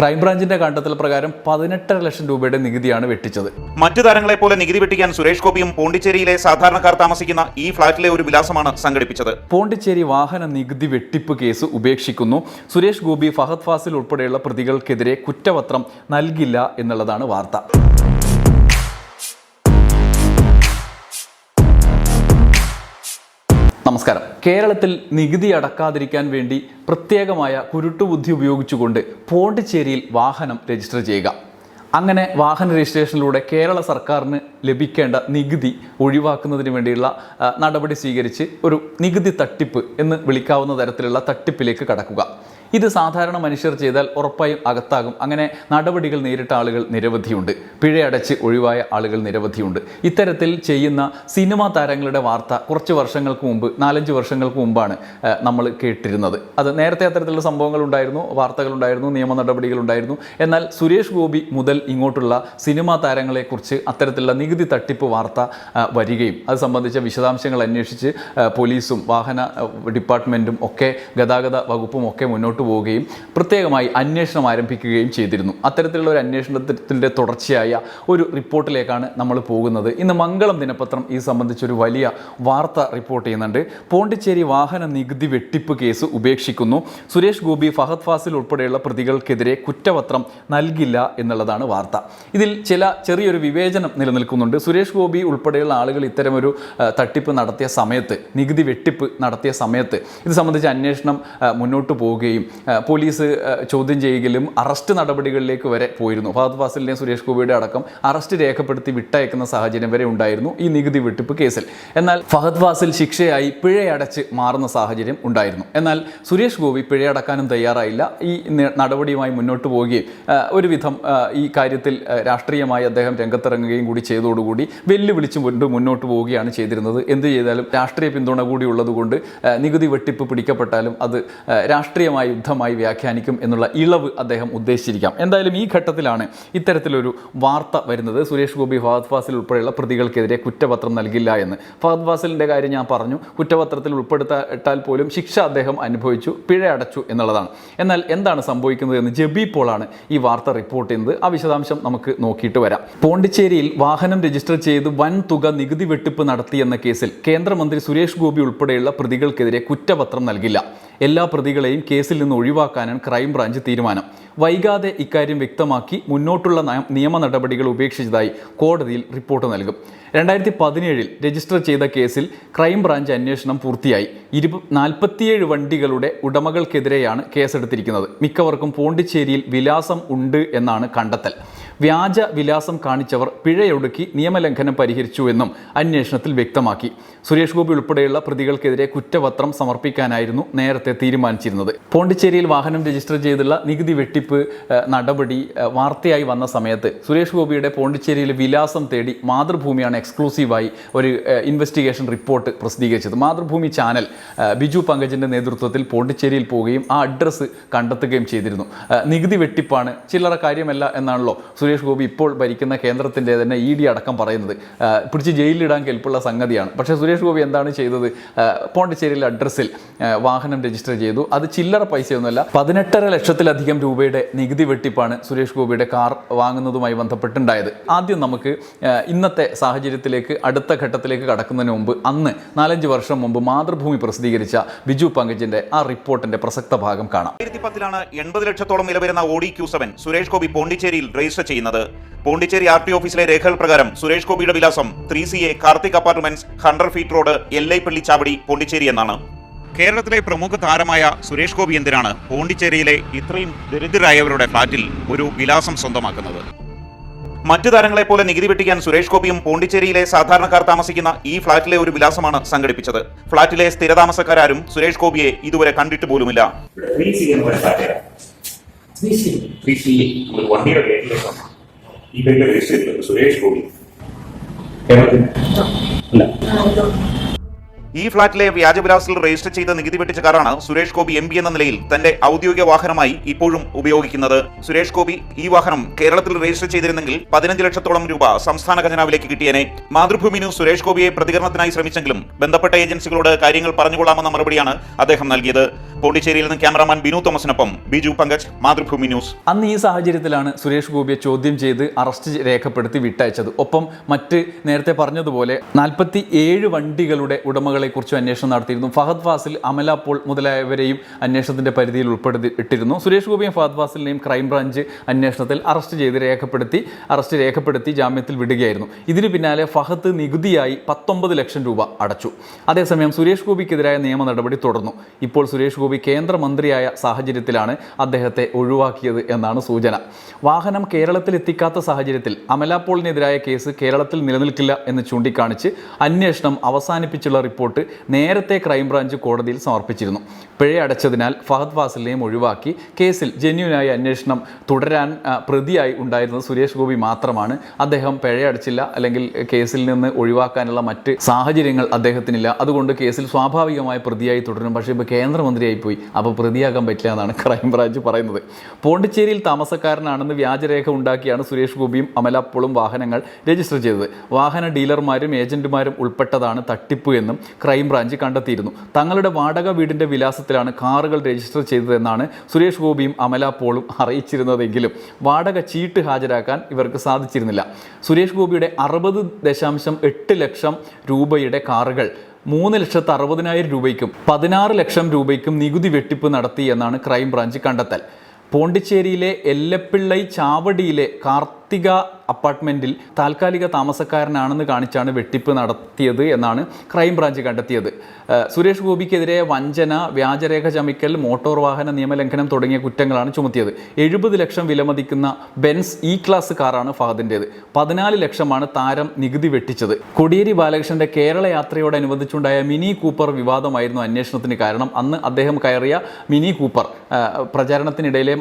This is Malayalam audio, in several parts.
ക്രൈംബ്രാഞ്ചിന്റെ കണ്ടെത്തൽ പ്രകാരം പതിനെട്ടര ലക്ഷം രൂപയുടെ നികുതിയാണ് വെട്ടിച്ചത്. മറ്റു താരങ്ങളെ പോലെ നികുതി വെട്ടിക്കാൻ സുരേഷ് ഗോപിയും പോണ്ടിച്ചേരിയിലെ സാധാരണക്കാർ താമസിക്കുന്ന ഈ ഫ്ളാറ്റിലെ ഒരു വിലാസമാണ് സംഘടിപ്പിച്ചത്. പോണ്ടിച്ചേരി വാഹന നികുതി വെട്ടിപ്പ് കേസ് ഉപേക്ഷിക്കുന്നു. സുരേഷ് ഗോപി ഫഹദ് ഫാസിൽ ഉൾപ്പെടെയുള്ള പ്രതികൾക്കെതിരെ കുറ്റപത്രം നൽകില്ല എന്നുള്ളതാണ് വാർത്ത. നമസ്കാരം. കേരളത്തിൽ നികുതി അടക്കാതിരിക്കാൻ വേണ്ടി പ്രത്യേകമായ കുരുട്ടുബുദ്ധി ഉപയോഗിച്ചുകൊണ്ട് പോണ്ടിച്ചേരിയിൽ വാഹനം രജിസ്റ്റർ ചെയ്യുക. അങ്ങനെ വാഹന രജിസ്ട്രേഷനിലൂടെ കേരള സർക്കാരിന് ലഭിക്കേണ്ട നികുതി ഒഴിവാക്കുന്നതിന് വേണ്ടിയുള്ള നടപടി സ്വീകരിച്ച് ഒരു നികുതി തട്ടിപ്പ് എന്ന് വിളിക്കാവുന്ന തരത്തിലുള്ള തട്ടിപ്പിലേക്ക് കടക്കുക. ഇത് സാധാരണ മനുഷ്യർ ചെയ്താൽ ഉറപ്പായും അകത്താകും. അങ്ങനെ നടപടികൾ നേരിട്ട ആളുകൾ നിരവധിയുണ്ട്. പിഴയടച്ച് ഒഴിവായ ആളുകൾ നിരവധിയുണ്ട്. ഇത്തരത്തിൽ ചെയ്യുന്ന സിനിമാ താരങ്ങളുടെ വാർത്ത കുറച്ച് വർഷങ്ങൾക്ക് മുമ്പ് നാലഞ്ച് വർഷങ്ങൾക്ക് മുമ്പാണ് നമ്മൾ കേട്ടിരുന്നത്. അത് നേരത്തെ അത്തരത്തിലുള്ള സംഭവങ്ങൾ ഉണ്ടായിരുന്നു വാർത്തകളുണ്ടായിരുന്നു നിയമ നടപടികൾ ഉണ്ടായിരുന്നു. എന്നാൽ സുരേഷ് ഗോപി മുതൽ ഇങ്ങോട്ടുള്ള സിനിമാ താരങ്ങളെക്കുറിച്ച് അത്തരത്തിലുള്ള നികുതി തട്ടിപ്പ് വാർത്ത വരികയും അത് സംബന്ധിച്ച വിശദാംശങ്ങൾ അന്വേഷിച്ച് പോലീസും വാഹന ഡിപ്പാർട്ട്മെന്റും ഒക്കെ ഗതാഗത വകുപ്പും ഒക്കെ മുന്നോട്ട് പോവുകയും പ്രത്യേകമായി അന്വേഷണം ആരംഭിക്കുകയും ചെയ്തിരുന്നു. അത്തരത്തിലുള്ള ഒരു അന്വേഷണത്തിന്റെ തുടർച്ചയായ ഒരു റിപ്പോർട്ടിലേക്കാണ് നമ്മൾ പോകുന്നത്. ഇന്ന് മംഗളം ദിനപത്രം ഇത് സംബന്ധിച്ചൊരു വലിയ വാർത്ത റിപ്പോർട്ട് ചെയ്യുന്നുണ്ട്. പോണ്ടിച്ചേരി വാഹന നികുതി വെട്ടിപ്പ് കേസ് ഉപേക്ഷിക്കുന്നു. സുരേഷ് ഗോപി ഫഹദ് ഫാസിൽ ഉൾപ്പെടെയുള്ള പ്രതികൾക്കെതിരെ കുറ്റപത്രം നൽകില്ല എന്നുള്ളതാണ് വാർത്ത. ഇതിൽ ചില ചെറിയൊരു വിവേചനം നിലനിൽക്കുന്നുണ്ട്. സുരേഷ് ഗോപി ഉൾപ്പെടെയുള്ള ആളുകൾ ഇത്തരമൊരു തട്ടിപ്പ് നടത്തിയ സമയത്ത് നികുതി വെട്ടിപ്പ് നടത്തിയ സമയത്ത് ഇത് സംബന്ധിച്ച് അന്വേഷണം മുന്നോട്ട് പോവുകയും പോലീസ് ചോദ്യം ചെയ്യുകയും അറസ്റ്റ് നടപടികളിലേക്ക് വരെ പോയിരുന്നു. ഫഹദ് ഫാസിലിനെയും സുരേഷ് ഗോപിയുടെ അടക്കം അറസ്റ്റ് രേഖപ്പെടുത്തി വിട്ടയക്കുന്ന സാഹചര്യം വരെ ഉണ്ടായിരുന്നു ഈ നികുതി വെട്ടിപ്പ് കേസിൽ. എന്നാൽ ഫഹദ് ഫാസിൽ ശിക്ഷയായി പിഴയടച്ച് മാറുന്ന സാഹചര്യം ഉണ്ടായിരുന്നു. എന്നാൽ സുരേഷ് ഗോപി പിഴയടക്കാനും തയ്യാറായില്ല. ഈ നടപടിയുമായി മുന്നോട്ട് പോവുകയും ഒരുവിധം ഈ കാര്യത്തിൽ രാഷ്ട്രീയമായി അദ്ദേഹം രംഗത്തിറങ്ങുകയും കൂടി ചെയ്തതോടുകൂടി വെല്ലുവിളിച്ച് കൊണ്ട് മുന്നോട്ട് പോവുകയാണ് ചെയ്തിരുന്നത്. എന്ത് ചെയ്താലും രാഷ്ട്രീയ പിന്തുണ കൂടി ഉള്ളതുകൊണ്ട് നികുതി വെട്ടിപ്പ് പിടിക്കപ്പെട്ടാലും അത് രാഷ്ട്രീയമായ യുദ്ധമായി വ്യാഖ്യാനിക്കും എന്നുള്ള ഇളവ് അദ്ദേഹം ഉദ്ദേശിച്ചിരിക്കാം. എന്തായാലും ഈ ഘട്ടത്തിലാണ് ഇത്തരത്തിലൊരു വാർത്ത വരുന്നത്. സുരേഷ് ഗോപി ഫഹദ് ഫാസിൽ ഉൾപ്പെടെയുള്ള പ്രതികൾക്കെതിരെ കുറ്റപത്രം നൽകില്ല എന്ന്. ഫഹദ് ഫാസിലിന്റെ കാര്യം ഞാൻ പറഞ്ഞു. കുറ്റപത്രത്തിൽ ഉൾപ്പെടുത്താൽ പോലും ശിക്ഷ അദ്ദേഹം അനുഭവിച്ചു പിഴ അടച്ചു എന്നുള്ളതാണ്. എന്നാൽ എന്താണ് സംഭവിക്കുന്നത് എന്ന് ജബി പോളാണ് ഈ വാർത്ത റിപ്പോർട്ട് ചെയ്യുന്നത്. ആ വിശദാംശം നമുക്ക് നോക്കിയിട്ട് വരാം. പോണ്ടിച്ചേരിയിൽ വാഹനം രജിസ്റ്റർ ചെയ്ത് വൻ തുക നികുതി വെട്ടിപ്പ് നടത്തിയെന്ന കേസിൽ കേന്ദ്രമന്ത്രി സുരേഷ് ഗോപി ഉൾപ്പെടെയുള്ള പ്രതികൾക്കെതിരെ കുറ്റപത്രം നൽകില്ല. എല്ലാ പ്രതികളെയും കേസിൽ നിന്ന് ഒഴിവാക്കാനാണ് ക്രൈംബ്രാഞ്ച് തീരുമാനം. വൈകാതെ ഇക്കാര്യം വ്യക്തമാക്കി മുന്നോട്ടുള്ള നയ- നിയമ നടപടികൾ ഉപേക്ഷിച്ചതായി കോടതിയിൽ റിപ്പോർട്ട് നൽകും. രണ്ടായിരത്തി പതിനേഴിൽ രജിസ്റ്റർ ചെയ്ത കേസിൽ ക്രൈംബ്രാഞ്ച് അന്വേഷണം പൂർത്തിയായി. ഇരുപ നാൽപ്പത്തിയേഴ് വണ്ടികളുടെ ഉടമകൾക്കെതിരെയാണ് കേസെടുത്തിരിക്കുന്നത്. മിക്കവർക്കും പോണ്ടിച്ചേരിയിൽ വിലാസം ഉണ്ട് എന്നാണ് കണ്ടെത്തൽ. വ്യാജ വിലാസം കാണിച്ചവർ പിഴയൊടുക്കി നിയമലംഘനം പരിഹരിച്ചുവെന്നും അന്വേഷണത്തിൽ വ്യക്തമാക്കി. സുരേഷ് ഗോപി ഉൾപ്പെടെയുള്ള പ്രതികൾക്കെതിരെ കുറ്റപത്രം സമർപ്പിക്കാനായിരുന്നു നേരത്തെ തീരുമാനിച്ചിരുന്നത്. പോണ്ടിച്ചേരിയിൽ വാഹനം രജിസ്റ്റർ ചെയ്തുള്ള നികുതി വെട്ടിപ്പ് നടപടി വാർത്തയായി വന്ന സമയത്ത് സുരേഷ് ഗോപിയുടെ പോണ്ടിച്ചേരിയിലെ വിലാസം തേടി മാതൃഭൂമിയാണ് എക്സ്ക്ലൂസീവായി ഒരു ഇൻവെസ്റ്റിഗേഷൻ റിപ്പോർട്ട് പ്രസിദ്ധീകരിച്ചത്. മാതൃഭൂമി ചാനൽ ബിജു പങ്കജിന്റെ നേതൃത്വത്തിൽ പോണ്ടിച്ചേരിയിൽ പോവുകയും ആ അഡ്രസ്സ് കണ്ടെത്തുകയും ചെയ്തിരുന്നു. നികുതി വെട്ടിപ്പാണ് ചില്ലറ കാര്യമല്ല എന്നാണല്ലോ സുരേഷ് ഗോപി ഇപ്പോൾ ഭരിക്കുന്ന കേന്ദ്രത്തിന്റെ തന്നെ ഇ ഡി അടക്കം പറയുന്നത്. പിടിച്ച് ജയിലിലിടാൻ കെൽപ്പുള്ള സംഗതിയാണ്. പക്ഷേ സുരേഷ് ഗോപി എന്താണ് ചെയ്തത്? പോണ്ടിച്ചേരിയിലെ അഡ്രസ്സിൽ വാഹനം രജിസ്റ്റർ ചെയ്തു. അത് ചില്ലറ പൈസയൊന്നുമല്ല പതിനെട്ടര ലക്ഷത്തിലധികം രൂപയുടെ നികുതി വെട്ടിപ്പാണ് സുരേഷ് ഗോപിയുടെ കാർ വാങ്ങുന്നതുമായി ബന്ധപ്പെട്ടുണ്ടായത്. ആദ്യം നമുക്ക് ഇന്നത്തെ സാഹചര്യത്തിലേക്ക് അടുത്ത ഘട്ടത്തിലേക്ക് കടക്കുന്നതിന് മുമ്പ് അന്ന് നാലഞ്ച് വർഷം മുമ്പ് മാതൃഭൂമി പ്രസിദ്ധീകരിച്ച ബിജു പങ്കജിന്റെ ആ റിപ്പോർട്ടിന്റെ പ്രസക്ത ഭാഗം കാണാം. രണ്ടായിരത്തി എൺപത് ലക്ഷത്തോളം വില വരുന്ന Audi Q seven Suresh Gopi പോണ്ടിച്ചേരിയിൽ register ചെയ്യുന്നത്. പോണ്ടിച്ചേരി ആർ ടി ഓഫീസിലെ രേഖകൾ പ്രകാരം സുരേഷ് ഗോപിയുടെ വിലാസം three C A Karthik apartments hundred feet road Ellaipillai Chavadi Pondicherry എന്നാണ്. കേരളത്തിലെ പ്രമുഖ താരമായ സുരേഷ് ഗോപി എന്തിനാണ് പോണ്ടിച്ചേരിയിലെ ഇത്രയും ദരിദ്രരായവരുടെ ഫ്ളാറ്റിൽ ഒരു വിലാസം സ്വന്തമാക്കുന്നത്? മറ്റു താരങ്ങളെ പോലെ നികുതി വെട്ടിക്കാൻ സുരേഷ് ഗോപിയും പോണ്ടിച്ചേരിയിലെ സാധാരണക്കാർ താമസിക്കുന്ന ഈ ഫ്ളാറ്റിലെ ഒരു വിലാസമാണ് സംഘടിപ്പിച്ചത്. ഫ്ളാറ്റിലെ സ്ഥിരതാമസക്കാരും സുരേഷ് ഗോപിയെ ഇതുവരെ കണ്ടിട്ട് പോലുമില്ല. ത്രീ സി ഒരു വണ്ടിയുടെ ഈ ഫ്ളാറ്റിലെ രജിസ്റ്റർ ചെയ്തിട്ടുണ്ട് സുരേഷ് ഗോപി കേരളത്തിൽ അല്ല ഈ ഫ്ളാറ്റിലെ വ്യാജവിലാസിൽ രജിസ്റ്റർ ചെയ്ത നികുതി വെട്ടിച്ച കാറാണ് സുരേഷ് ഗോപി എം പി എന്ന നിലയിൽ തന്റെ ഔദ്യോഗിക വാഹനമായി ഇപ്പോഴും ഉപയോഗിക്കുന്നത്. സുരേഷ് ഗോപി ഈ വാഹനം കേരളത്തിൽ രജിസ്റ്റർ ചെയ്തിരുന്നെങ്കിൽ പതിനഞ്ച് ലക്ഷത്തോളം രൂപ സംസ്ഥാന ഖജനാവിലേക്ക് കിട്ടിയേനെ. മാതൃഭൂമി ന്യൂസ് സുരേഷ് ഗോപിയെ പ്രതികരണത്തിനായി ശ്രമിച്ചെങ്കിലും ബന്ധപ്പെട്ട ഏജൻസികളോട് കാര്യങ്ങൾ പറഞ്ഞുകൊള്ളാമെന്ന മറുപടിയാണ് അദ്ദേഹം നൽകിയത്. പോണ്ടിച്ചേരിയിൽ നിന്ന് ക്യാമറാമാൻ ബിനു തോമസിനൊപ്പം ബിജു പങ്കജ് മാതൃഭൂമി ന്യൂസ്. അന്ന് ഈ സാഹചര്യത്തിലാണ് സുരേഷ് ഗോപിയെ ചോദ്യം ചെയ്ത് അറസ്റ്റ് രേഖപ്പെടുത്തി വിട്ടയച്ചത്. ഒപ്പം മറ്റ് നേരത്തെ പറഞ്ഞതുപോലെ നാൽപ്പത്തി ഏഴ് വണ്ടികളുടെ ഉടമകളെക്കുറിച്ചും അന്വേഷണം നടത്തിയിരുന്നു. ഫഹദ് ഫാസിൽ അമല പോൾ മുതലായവരെയും അന്വേഷണത്തിന്റെ പരിധിയിൽ ഉൾപ്പെടുത്തി ഇട്ടിരുന്നു. സുരേഷ് ഗോപിയും ഫഹദ് ഫാസിലിനെയും ക്രൈംബ്രാഞ്ച് അന്വേഷണത്തിൽ അറസ്റ്റ് ചെയ്ത് രേഖപ്പെടുത്തി അറസ്റ്റ് രേഖപ്പെടുത്തി ജാമ്യത്തിൽ വിടുകയായിരുന്നു. ഇതിന് പിന്നാലെ ഫഹദ് നികുതിയായി പത്തൊമ്പത് ലക്ഷം രൂപ അടച്ചു. അതേസമയം സുരേഷ് ഗോപിക്കെതിരായ നിയമ നടപടി തുടർന്നു. ഇപ്പോൾ സുരേഷ് ഗോപി കേന്ദ്രമന്ത്രിയായ സാഹചര്യത്തിലാണ് അദ്ദേഹത്തെ ഒഴിവാക്കിയത് എന്നാണ് സൂചന. വാഹനം കേരളത്തിൽ എത്തിക്കാത്ത സാഹചര്യത്തിൽ അമല പോളിനെതിരായ കേസ് കേരളത്തിൽ നിലനിൽക്കില്ല എന്ന് ചൂണ്ടിക്കാണിച്ച് അന്വേഷണം അവസാനിപ്പിച്ചുള്ള റിപ്പോർട്ട് നേരത്തെ ക്രൈംബ്രാഞ്ച് കോടതിയിൽ സമർപ്പിച്ചിരുന്നു. പിഴ അടച്ചതിനാൽ ഫഹദ് ഫാസിലിനെയും ഒഴിവാക്കി കേസിൽ ജെന്യുനായ അന്വേഷണം തുടരാൻ പ്രതിയായി ഉണ്ടായിരുന്നത് സുരേഷ് ഗോപി മാത്രമാണ്. അദ്ദേഹം പിഴയടച്ചില്ല അല്ലെങ്കിൽ കേസിൽ നിന്ന് ഒഴിവാക്കാനുള്ള മറ്റ് സാഹചര്യങ്ങൾ അദ്ദേഹത്തിനില്ല. അതുകൊണ്ട് കേസിൽ സ്വാഭാവികമായ പ്രതിയായി തുടരും. പക്ഷേ ഇപ്പോൾ കേന്ദ്രമന്ത്രിയായി പോയി. അപ്പോൾ പ്രതിയാകാൻ പറ്റില്ല എന്നാണ് ക്രൈംബ്രാഞ്ച് പറയുന്നത്. പോണ്ടിച്ചേരിയിൽ താമസക്കാരനാണെന്ന് വ്യാജരേഖ ഉണ്ടാക്കിയാണ് സുരേഷ് ഗോപിയും അമലപ്പോളും വാഹനങ്ങൾ രജിസ്റ്റർ ചെയ്തത്. വാഹന ഡീലർമാരും ഏജന്റുമാരും ഉൾപ്പെട്ടതാണ് തട്ടിപ്പ് എന്നും ക്രൈംബ്രാഞ്ച് കണ്ടെത്തിയിരുന്നു. തങ്ങളുടെ വാടക വീടിന്റെ വിലാസത്തിലാണ് കാറുകൾ രജിസ്റ്റർ ചെയ്തതെന്നാണ് സുരേഷ് ഗോപിയും അമലപ്പോളും അറിയിച്ചിരുന്നതെങ്കിലും വാടക ചീട്ട് ഹാജരാക്കാൻ ഇവർക്ക് സാധിച്ചിരുന്നില്ല. സുരേഷ് ഗോപിയുടെ അറുപത് ദശാംശം എട്ട് ലക്ഷം രൂപയുടെ കാറുകൾ മൂന്ന് ലക്ഷത്തി അറുപതിനായിരം രൂപയ്ക്കും പതിനാറ് ലക്ഷം രൂപയ്ക്കും നികുതി വെട്ടിപ്പ് നടത്തി എന്നാണ് ക്രൈംബ്രാഞ്ച് കണ്ടെത്തൽ. പോണ്ടിച്ചേരിയിലെ എല്ലപ്പിള്ളൈ ചാവടിയിലെ കാർത്തിക അപ്പാർട്ട്മെന്റിൽ താൽക്കാലിക താമസക്കാരനാണെന്ന് കാണിച്ചാണ് വെട്ടിപ്പ് നടത്തിയത് എന്നാണ് ക്രൈംബ്രാഞ്ച് കണ്ടെത്തിയത്. സുരേഷ് ഗോപിക്കെതിരെ വഞ്ചന വ്യാജരേഖ ചമിക്കൽ മോട്ടോർ വാഹന നിയമലംഘനം തുടങ്ങിയ കുറ്റങ്ങളാണ് ചുമത്തിയത്. എഴുപത് ലക്ഷം വിലമതിക്കുന്ന ബെൻസ് ഇ ക്ലാസ് കാറാണ് ഫഹദിന്റേത് പതിനാല് ലക്ഷമാണ് താരം നികുതി വെട്ടിച്ചത്. കൊടിയേരി ബാലകൃഷ്ണന്റെ കേരള യാത്രയോടനുബന്ധിച്ചുണ്ടായ മിനി കൂപ്പർ വിവാദമായിരുന്നു അന്വേഷണത്തിന് കാരണം. അന്ന് അദ്ദേഹം കയറിയ മിനി കൂപ്പർ പ്രചാരണത്തിനിടയിലെ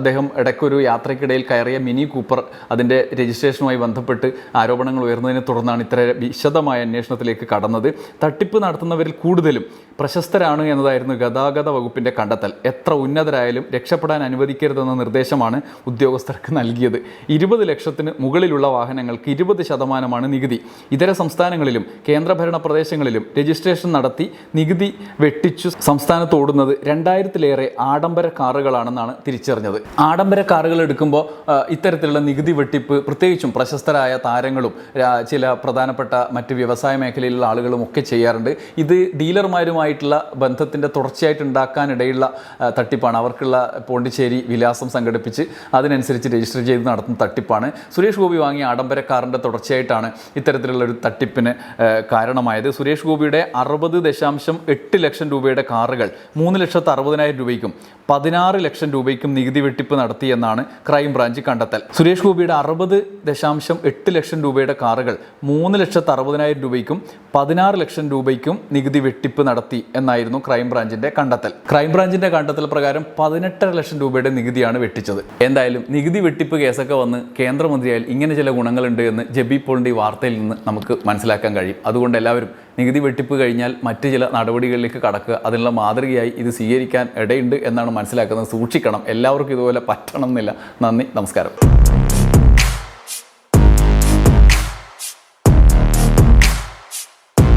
അദ്ദേഹം ഇടയ്ക്കൊരു യാത്രയ്ക്കിടയിൽ കയറിയ മിനി കൂപ്പർ അതിന്റെ രജിസ്ട്രേഷനുമായി ബന്ധപ്പെട്ട് ആരോപണങ്ങൾ ഉയർന്നതിനെ തുടർന്നാണ് ഇത്ര വിശദമായ അന്വേഷണത്തിലേക്ക് കടന്നത്. തട്ടിപ്പ് നടത്തുന്നവരിൽ കൂടുതലും പ്രശസ്തരാണ് എന്നതായിരുന്നു ഗതാഗത വകുപ്പിന്റെ കണ്ടെത്തൽ. എത്ര ഉന്നതരായാലും രക്ഷപ്പെടാൻ അനുവദിക്കരുതെന്ന നിർദ്ദേശമാണ് ഉദ്യോഗസ്ഥർക്ക് നൽകിയത്. ഇരുപത് ലക്ഷത്തിന് മുകളിലുള്ള വാഹനങ്ങൾക്ക് ഇരുപത് ശതമാനമാണ് നികുതി. ഇതര സംസ്ഥാനങ്ങളിലും കേന്ദ്രഭരണ പ്രദേശങ്ങളിലും രജിസ്ട്രേഷൻ നടത്തി നികുതി വെട്ടിച്ചു. സംസ്ഥാനത്ത് ഓടുന്നത് രണ്ടായിരത്തിലേറെ ആഡംബര കാറുകളാണെന്നാണ് തിരിച്ചറിഞ്ഞത്. ആഡംബര കാറുകൾ എടുക്കുമ്പോൾ ഇത്തരത്തിലുള്ള നികുതി വെട്ടിപ്പ് പ്രത്യേകിച്ചും പ്രശസ്തരായ താരങ്ങളും ചില പ്രധാനപ്പെട്ട മറ്റ് വ്യവസായ മേഖലയിലുള്ള ആളുകളും ഒക്കെ ചെയ്യാറുണ്ട്. ഇത് ഡീലർമാരുമായിട്ടുള്ള ബന്ധത്തിന്റെ തുടർച്ചയായിട്ട് ഉണ്ടാക്കാനിടയുള്ള തട്ടിപ്പാണ്. അവർക്കുള്ള പോണ്ടിച്ചേരി വിലാസം സംഘടിപ്പിച്ച് അതിനനുസരിച്ച് രജിസ്റ്റർ ചെയ്ത് നടത്തുന്ന തട്ടിപ്പാണ്. സുരേഷ് ഗോപി വാങ്ങിയ ആഡംബര കാറിന്റെ തുടർച്ചയായിട്ടാണ് ഇത്തരത്തിലുള്ള ഒരു തട്ടിപ്പിന് കാരണമായത്. സുരേഷ് ഗോപിയുടെ അറുപത് ദശാംശം എട്ട് ലക്ഷം രൂപയുടെ കാറുകൾ മൂന്ന് ലക്ഷത്തി അറുപതിനായിരം രൂപയ്ക്കും പതിനാറ് ലക്ഷം രൂപയ്ക്കും നികുതി വെട്ടിപ്പ് നടത്തിയെന്നാണ് ക്രൈംബ്രാഞ്ച് കണ്ടെത്തൽ. സുരേഷ് ഗോപിയുടെ അറുപത് ദശാംശം എട്ട് ലക്ഷം രൂപയുടെ കാറുകൾ മൂന്ന് ലക്ഷത്തി അറുപതിനായിരം രൂപയ്ക്കും പതിനാറ് ലക്ഷം രൂപയ്ക്കും നികുതി വെട്ടിപ്പ് നടത്തി എന്നായിരുന്നു ക്രൈംബ്രാഞ്ചിന്റെ കണ്ടെത്തൽ. ക്രൈംബ്രാഞ്ചിന്റെ കണ്ടെത്തൽ പ്രകാരം പതിനെട്ടര ലക്ഷം രൂപയുടെ നികുതിയാണ് വെട്ടിച്ചത്. എന്തായാലും നികുതി വെട്ടിപ്പ് കേസൊക്കെ വന്ന് കേന്ദ്രമന്ത്രിയായാൽ ഇങ്ങനെ ചില ഗുണങ്ങളുണ്ട് എന്ന് ജബി പോളിന്റെ വാർത്തയിൽ നിന്ന് നമുക്ക് മനസ്സിലാക്കാൻ കഴിയും. അതുകൊണ്ട് എല്ലാവരും നികുതി വെട്ടിപ്പ് കഴിഞ്ഞാൽ മറ്റ് ചില നടപടികളിലേക്ക് കടക്കുക. അതിനുള്ള മാതൃകയായി ഇത് സ്വീകരിക്കാൻ ഇടയുണ്ട് എന്നാണ് മനസ്സിലാക്കുന്നത്. സൂക്ഷിക്കണം. എല്ലാവർക്കും ഇതുപോലെ പറ്റണം എന്നില്ല. നന്ദി നമസ്കാരം.